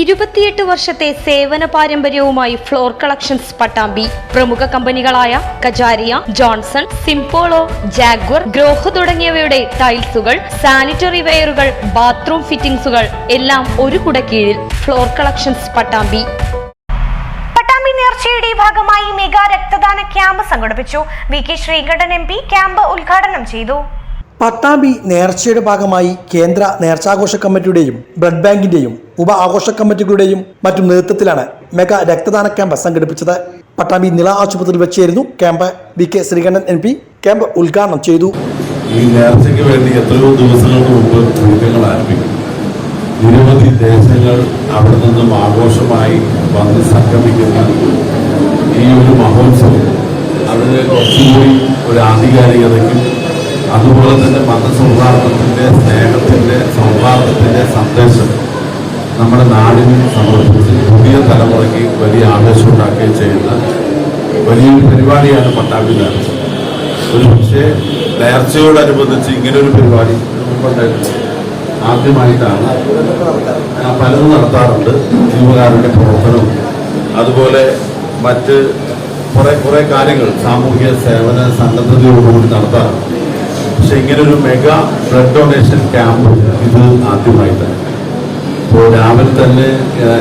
ഇരുപത്തിയെട്ട് വർഷത്തെ സേവന പാരമ്പര്യവുമായി ഫ്ലോർ കളക്ഷൻസ് പട്ടാമ്പി. പ്രമുഖ കമ്പനികളായ Kajaria Johnson Simpolo Jaguar Grohe തുടങ്ങിയവയുടെ ടൈൽസുകൾ സാനിറ്ററി വെയറുകൾ ബാത്റൂം ഫിറ്റിംഗ്സുകൾ എല്ലാം ഒരു കുടക്കീഴിൽ ഫ്ലോർ കളക്ഷൻസ് പട്ടാമ്പി. പട്ടാമ്പി നേർച്ചയുടെ ഭാഗമായി മെഗാ രക്തദാന ക്യാമ്പ് സംഘടിപ്പിച്ചു. V K Sreekandan M P camp ഉദ്ഘാടനം ചെയ്തു. പട്ടാമ്പി നേർച്ചയുടെ ഭാഗമായി കേന്ദ്ര നേർച്ചാഘോഷ കമ്മിറ്റിയുടെയും ബ്ലഡ് ബാങ്കിന്റെയും ഉപ ആഘോഷ കമ്മിറ്റികളുടെയും മറ്റും നേതൃത്വത്തിലാണ് മെഗാ രക്തദാന ക്യാമ്പ് സംഘടിപ്പിച്ചത്. പട്ടാമ്പി നില ആശുപത്രിയിൽ വെച്ചായിരുന്നു camp. V K Sreekandan M P camp ഉദ്ഘാടനം ചെയ്തു. ഈ നേർച്ചയ്ക്ക് വേണ്ടി എത്രയോ ദിവസങ്ങൾക്ക് മുമ്പ് ഒരുക്കങ്ങൾ ആരംഭിക്കും. നിരവധി ദേശങ്ങൾ അവിടെ നിന്നും ആഘോഷമായി വന്ന് സംഗമിക്കുന്ന ഈ ഒരു മഹോത്സവം അതിന് കുറച്ചുകൂടി ഒരു ആധികാരികതയ്ക്കും അതുപോലെ തന്നെ മതസൗഹാർദ്ദത്തിന്റെ സ്നേഹത്തിന്റെ സൗഹാർദ്ദത്തിന്റെ സന്ദേശം നമ്മുടെ നാടിന് സമർപ്പിച്ച് പുതിയ തലമുറയ്ക്ക് വലിയ ആവേശം ഉണ്ടാക്കുകയും ചെയ്യുന്ന വലിയൊരു പരിപാടിയാണ് നേർച്ച ഒരു പക്ഷേ നേർച്ചയോടനുബന്ധിച്ച് ഇങ്ങനൊരു പരിപാടി മുമ്പുണ്ടായിട്ടില്ല ആദ്യമായിട്ടാണ് പലതും നടത്താറുണ്ട്. ജീവകാരുടെ പ്രവർത്തനവും അതുപോലെ മറ്റ് കുറേ കുറേ കാര്യങ്ങൾ സാമൂഹ്യ സേവന സന്നദ്ധതയോടുകൂടി നടത്താറുണ്ട്. പക്ഷെ ഇങ്ങനൊരു മെഗാ ബ്ലഡ് ഡൊണേഷൻ ക്യാമ്പ് ഇത് ആദ്യമായിട്ടാണ്. ഇപ്പോൾ രാവിലെ തന്നെ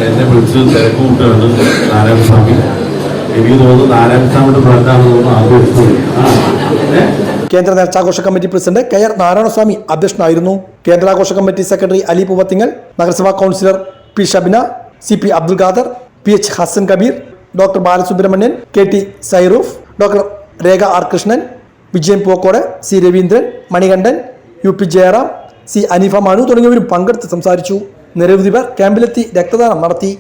എന്നെ വിളിച്ച് തിരക്ക് കൂട്ടുകയാണ് നാരായണസ്വാമി എനിക്ക് തോന്നുന്നു നാരായണസ്വാമിയുടെ ബ്രാൻഡാണെന്ന് തോന്നുന്നു ആദ്യം എടുത്തത്. ആ. ഏ? കേന്ദ്ര നേർച്ചാഘോഷ committee president K R Narayanaswamy അധ്യക്ഷനായിരുന്നു കേന്ദ്രാഘോഷ കമ്മിറ്റി സെക്രട്ടറി അലി പൂവത്തിങ്ങൽ നഗരസഭാ councillor P Shabina C P Abdul Khader P H Hasan Kabeer doctor Balasubramanian K T Sairoof doctor Rekha R Krishnan Vijayan Pookode C Raveendran Manikandan U P Jayaram C Aneefa Manu തുടങ്ങിയവരും പങ്കെടുത്ത് സംസാരിച്ചു നിരവധി പേർ ക്യാമ്പിലെത്തി രക്തദാനം നടത്തി.